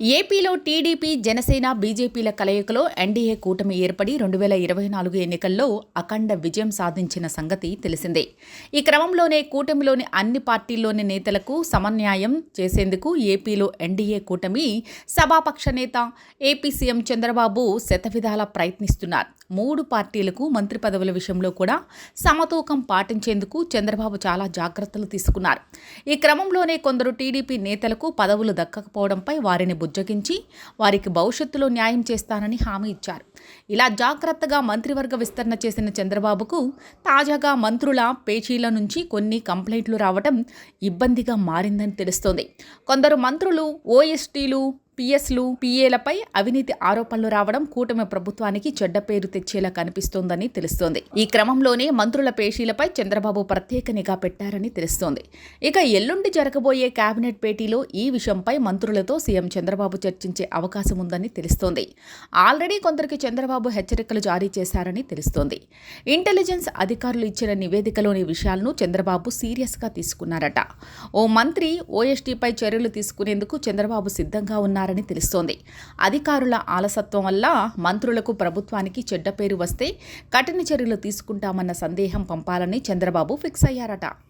ఏపీలో టీడీపీ జనసేన బీజేపీల కలయికలో ఎన్డీఏ కూటమి ఏర్పడి రెండు వేల ఇరవై నాలుగు ఎన్నికల్లో అఖండ విజయం సాధించిన సంగతి తెలిసిందే. ఈ క్రమంలోనే కూటమిలోని అన్ని పార్టీల్లోని నేతలకు సమన్యాయం చేసేందుకు ఏపీలో ఎన్డీఏ కూటమి సభాపక్ష నేత ఏపీ సీఎం చంద్రబాబు శతవిధాల ప్రయత్నిస్తున్నారు. మూడు పార్టీలకు మంత్రి పదవుల విషయంలో కూడా సమతూకం పాటించేందుకు చంద్రబాబు చాలా జాగ్రత్తలు తీసుకున్నారు. ఈ క్రమంలోనే కొందరు టీడీపీ నేతలకు పదవులు దక్కకపోవడంపై వారిని బుజ్జగించి వారికి భవిష్యత్తులో న్యాయం చేస్తానని హామీ ఇచ్చారు. ఇలా జాగ్రత్తగా మంత్రివర్గ విస్తరణ చేసిన చంద్రబాబుకు తాజాగా మంత్రుల పేచీల నుంచి కొన్ని కంప్లైంట్లు రావడం ఇబ్బందిగా మారిందని తెలుస్తోంది. కొందరు మంత్రులు ఓఎస్టీలు పిఎస్లు పిఏలపై అవినీతి ఆరోపణలు రావడం కూటమి ప్రభుత్వానికి చెడ్డ పేరు తెచ్చేలా కనిపిస్తోందని తెలుస్తోంది. ఈ క్రమంలోనే మంత్రుల పేషీలపై చంద్రబాబు ప్రత్యేక నిఘా పెట్టారని తెలుస్తోంది. ఇక ఎల్లుండి జరగబోయే కేబినెట్ భేటీలో ఈ విషయంపై మంత్రులతో సీఎం చంద్రబాబు చర్చించే అవకాశం ఉందని తెలుస్తోంది. ఆల్రెడీ కొందరికి చంద్రబాబు హెచ్చరికలు జారీ చేశారని తెలుస్తోంది. ఇంటెలిజెన్స్ అధికారులు ఇచ్చిన నివేదికలోని విషయాలను చంద్రబాబు సీరియస్గా తీసుకున్నారట. ఓ మంత్రి ఓఎస్టీపై చర్యలు తీసుకునేందుకు చంద్రబాబు సిద్ధంగా ఉన్నారు చేస్తున్నారని తెలుస్తోంది. అధికారుల ఆలసత్వం వల్ల మంత్రులకు ప్రభుత్వానికి చెడ్డ పేరు వస్తే కఠిన చర్యలు తీసుకుంటామన్న సందేహం పంపాలని చంద్రబాబు ఫిక్స్ అయ్యారట.